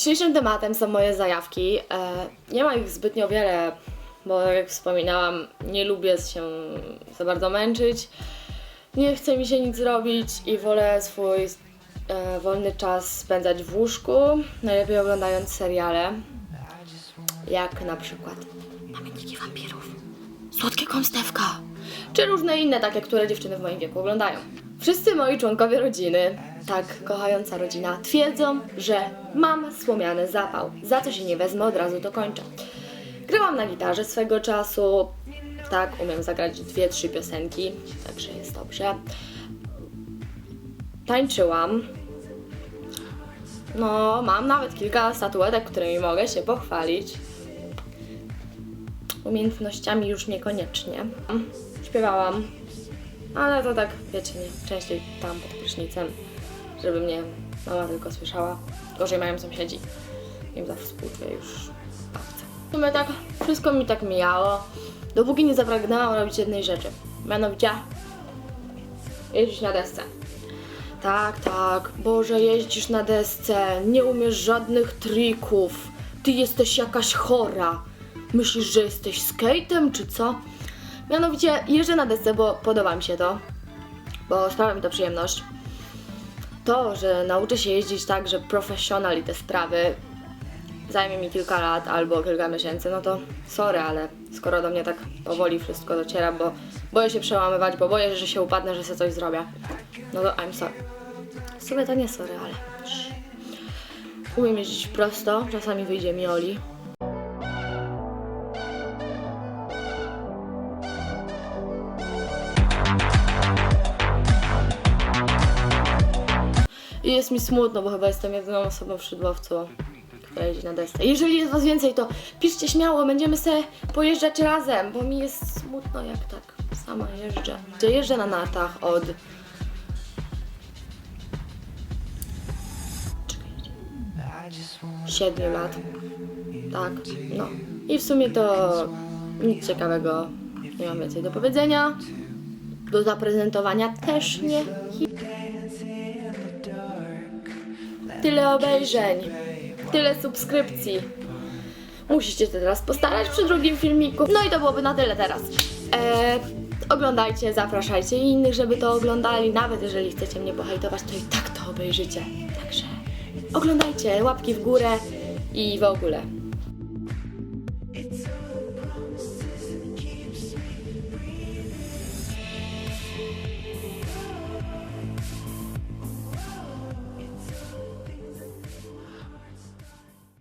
Dzisiejszym tematem są moje zajawki. E, nie ma ich zbytnio wiele, bo tak jak wspominałam, nie lubię się za bardzo męczyć. Nie chce mi się nic robić i wolę swój e, wolny czas spędzać w łóżku, najlepiej oglądając seriale. Jak na przykład Pamiętniki wampirów, Słodkie kąstewka, czy różne inne takie, które dziewczyny w moim wieku oglądają. Wszyscy moi członkowie rodziny, tak kochająca rodzina, twierdzą, że mam słomiany zapał. Za co się nie wezmę, od razu to kończę. Grałam na gitarze swego czasu, tak, umiem zagrać dwie, trzy piosenki, także jest dobrze. Tańczyłam. No, mam nawet kilka statuetek, którymi mogę się pochwalić. Umiejętnościami już niekoniecznie. Śpiewałam, ale to tak, wiecie, nie, częściej tam pod prysznicem, żeby mnie mama tylko słyszała. Gorzej mają sąsiedzi. Im za współczuję już babce. W sumie tak, wszystko mi tak mijało, dopóki nie zapragnęłam robić jednej rzeczy. Mianowicie jeździć na desce. Tak, tak. Boże, jeździsz na desce, nie umiesz żadnych trików. Ty jesteś jakaś chora. Myślisz, że jesteś skatem, czy co? Mianowicie jeżdżę na desce, bo podoba mi się to, bo sprawia mi to przyjemność. To, że nauczę się jeździć tak, że profesjonal te sprawy zajmie mi kilka lat albo kilka miesięcy, no to sorry, ale skoro do mnie tak powoli wszystko dociera, bo boję się przełamywać, bo boję, że się upadnę, że sobie coś zrobię, no to I'm sorry. W sumie to nie sorry, ale... Umiem jeździć prosto, czasami wyjdzie mi Oli. I jest mi smutno, bo chyba jestem jedyną osobą w Szydłowcu, która jeździ na desce. Jeżeli jest was więcej, to piszcie śmiało, będziemy sobie pojeżdżać razem, bo mi jest smutno, jak tak sama jeżdżę. Gdzie jeżdżę na natach od... Siedmiu lat. Tak, no. I w sumie to nic ciekawego nie mam więcej do powiedzenia. Do zaprezentowania też nie. Tyle obejrzeń, tyle subskrypcji. Musicie się teraz postarać przy drugim filmiku. No i to byłoby na tyle teraz. Eee, oglądajcie, zapraszajcie innych, żeby to oglądali. Nawet jeżeli chcecie mnie pohejtować, to i tak to obejrzycie. Także oglądajcie, łapki w górę i w ogóle.